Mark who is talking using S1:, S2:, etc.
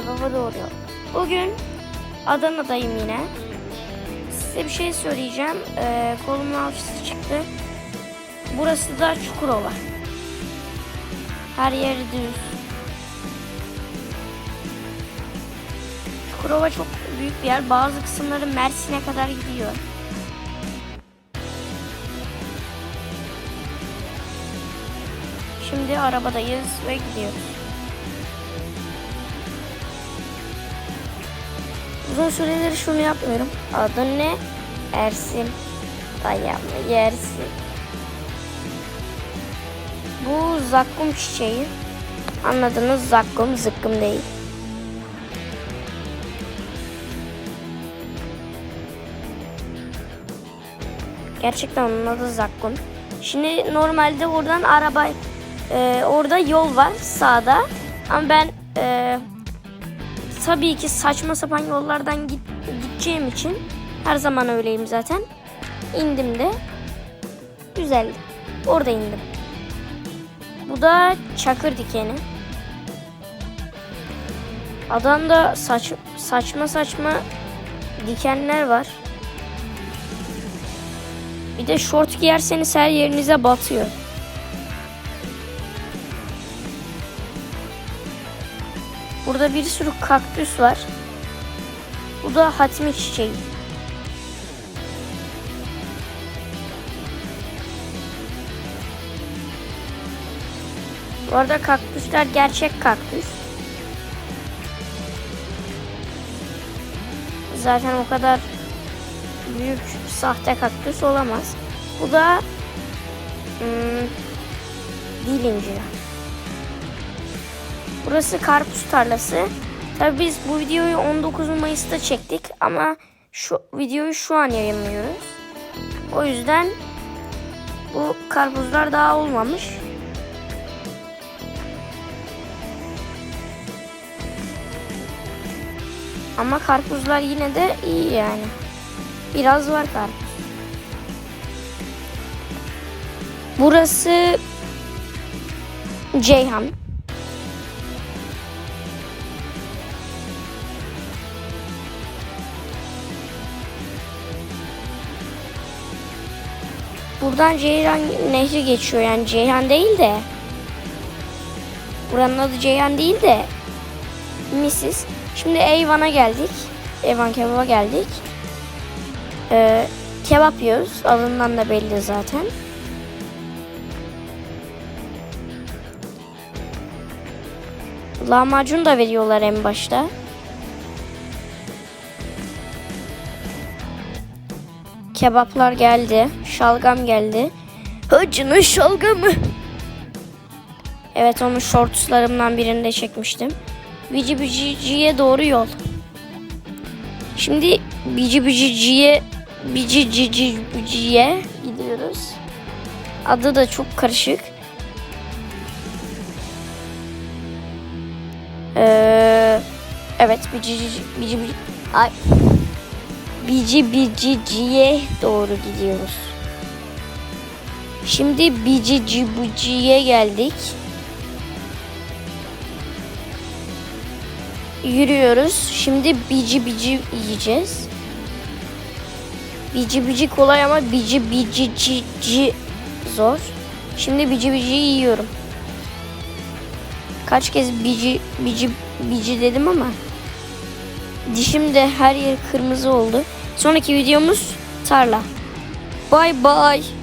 S1: kebaba doğru yol. Bugün Adana'dayım yine. Size bir şey söyleyeceğim. Ee, kolumun alçısı çıktı. Burası da Çukurova. Her yeri düz. Çukurova çok büyük bir yer. Bazı kısımları Mersin'e kadar gidiyor. Şimdi arabadayız ve gidiyoruz. Uzun süredir şunu yapmıyorum. Adın ne? Ersin. Dayanma yersin. Bu zakkum çiçeği. Anladınız zakkum zıkkım değil. Gerçekten onun adı zakkum. Şimdi normalde oradan araba e, orada yol var sağda. Ama ben e, tabii ki saçma sapan yollardan git, gideceğim için her zaman öyleyim zaten. İndim de güzeldi. Orada indim. Bu da çakır dikeni. Adamda saç, saçma saçma dikenler var. Bir de şort giyerseniz her yerinize batıyor. Burada bir sürü kaktüs var. Bu da hatmi çiçeği. Bu arada kaktüsler gerçek kaktüs. Zaten o kadar büyük sahte kaktüs olamaz. Bu da hmm, dil inciri. Burası karpuz tarlası. Tabii biz bu videoyu 19 Mayıs'ta çektik ama şu videoyu şu an yayınlıyoruz. O yüzden bu karpuzlar daha olmamış. Ama karpuzlar yine de iyi yani. Biraz var karpuz. Burası Ceyhan. Buradan Ceyhan Nehri geçiyor yani Ceyhan değil de. Buranın adı Ceyhan değil de Mrs. Şimdi Eyvan'a geldik. Eyvan kebaba geldik. Ee, kebap yiyoruz. Adından da belli zaten. Lahmacun da veriyorlar en başta. Kebaplar geldi. Şalgam geldi. Hacının şalgamı. Evet onun shortslarımdan birinde çekmiştim. Bici Bicici'ye doğru yol. Şimdi Bici Bicici'ye Bici Cici Bici'ye gidiyoruz. Adı da çok karışık. Ee, evet Bici Cici Bici Bici Ay. Bici Bicici'ye doğru gidiyoruz. Şimdi Bici Cibici'ye geldik. Yürüyoruz. Şimdi bici bici yiyeceğiz. Bici bici kolay ama bici bici cici zor. Şimdi bici bici yiyorum. Kaç kez bici bici bici dedim ama dişim de her yer kırmızı oldu. Sonraki videomuz tarla. Bye bye.